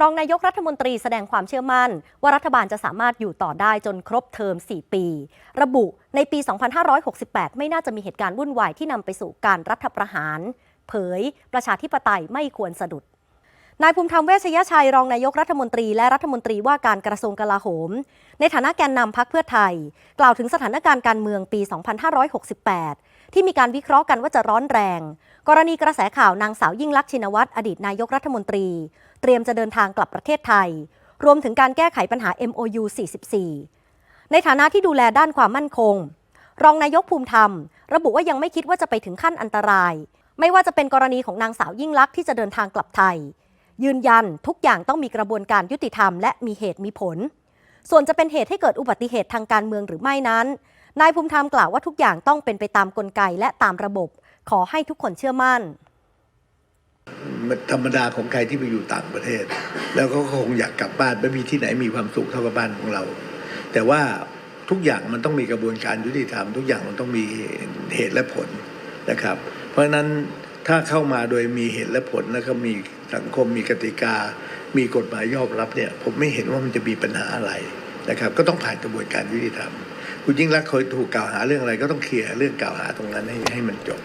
รองนายกรัฐมนตรีแสดงความเชื่อมั่น ว่ารัฐบาลจะสามารถอยู่ต่อได้จนครบเทอม 4 ปี ระบุในปี 2568 ไม่น่าจะมีเหตุการณ์วุ่นวายที่นำไปสู่การรัฐประหาร เผย ประชาธิปไตยไม่ควรสะดุด นายภูมิธรรมเวชยชัยรองนายกรัฐมนตรีและรัฐมนตรีว่าการกระทรวงกลาโหม ในฐานะแกนนำพักเพื่อไทย กล่าวถึงสถานการณ์การเมืองปี 2568 ที่มีการวิเคราะห์กันว่าจะร้อนแรง กรณีกระแสข่าวนางสาวยิ่งลักษณ์ชินวัตรอดีตนายกรัฐมนตรี เตรียมจะเดินทางกลับประเทศไทย รวมถึงการแก้ไขปัญหา MOU 44 ในฐานะที่ดูแลด้านความมั่นคง รองนายกภูมิธรรม ระบุว่ายังไม่คิดว่าจะไปถึงขั้นอันตราย ไม่ว่าจะเป็นกรณีของนางสาวยิ่งลักษณ์ที่จะเดินทางกลับไทย ยืนยันทุกอย่างต้องมีกระบวนการยุติธรรมและมีเหตุมีผล ส่วนจะเป็นเหตุให้เกิดอุบัติเหตุทางการเมืองหรือไม่นั้น นายภูมิธรรมกล่าวว่าทุกอย่างต้องเป็นไปตามกลไกและตามระบบ ขอให้ทุกคนเชื่อมั่นมันธรรมดาของใครที่ไปอยู่ต่างประเทศ แล้วก็คงอยากกลับบ้านไม่มีที่ไหนมีความสุขเท่ากับบ้านของเรา แต่ว่าทุกอย่างมันต้องมีกระบวนการยุติธรรม ทุกอย่างมันต้องมีเหตุและผลนะครับ เพราะฉะนั้น ถ้าเข้ามาโดยมีเหตุและผลแล้วก็มีสังคมมีกติกา มีกฎหมายยอมรับเนี่ยผมไม่เห็นว่ามันจะมีปัญหาอะไรนะครับก็ต้องผ่านกระบวนการยุติธรรมคุณยิ่งรักเคยถูกกล่าวหาเรื่องอะไรก็ต้องเคลียร์เรื่องกล่าวหาตรงนั้นให้ให้มันจบ